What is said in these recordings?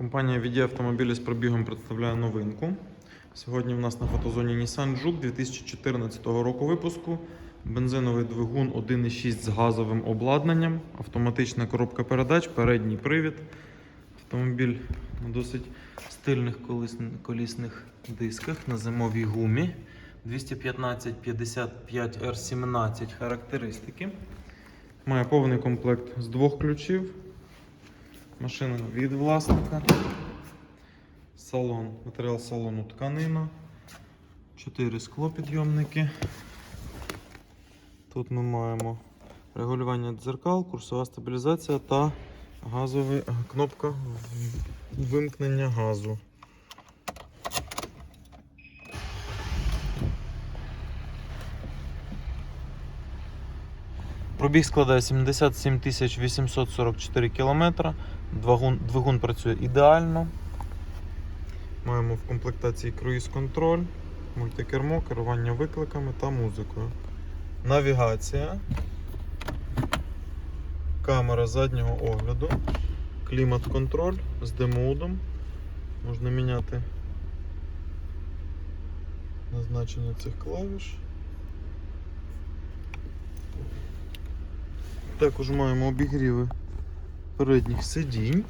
Компанія VD автомобілі з пробігом представляє новинку. Сьогодні в нас на фотозоні Nissan Juke 2014 року випуску. Бензиновий двигун 1.6 з газовим обладнанням, автоматична коробка передач, передній привід. Автомобіль на досить стильних колісних дисках на зимовій гумі. 215 55 R17 характеристики. Має повний комплект з двох ключів. Машина від власника. Салон. Матеріал салону тканина. Чотири склопідйомники. Тут ми маємо регулювання дзеркал, курсова стабілізація та газовий, кнопка вимкнення газу. Пробіг складає 77 844 км. Двигун, двигун працює ідеально. Маємо в комплектації круїз-контроль, мультикермо, керування викликами та музикою. Навігація, камера заднього огляду, клімат-контроль з демоудом. Можна міняти назначення цих клавіш. Також маємо обігріви передніх сидінь.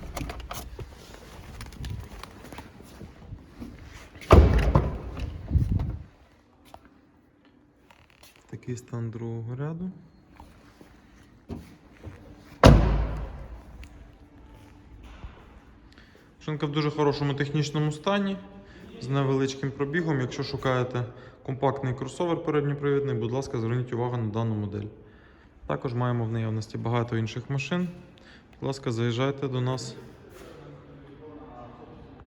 Такий стан другого ряду. Шинка в дуже хорошому технічному стані, з невеличким пробігом. Якщо шукаєте компактний кросовер передньопривідний, будь ласка, зверніть увагу на дану модель. Також маємо в наявності багато інших машин. Будь ласка, заїжджайте до нас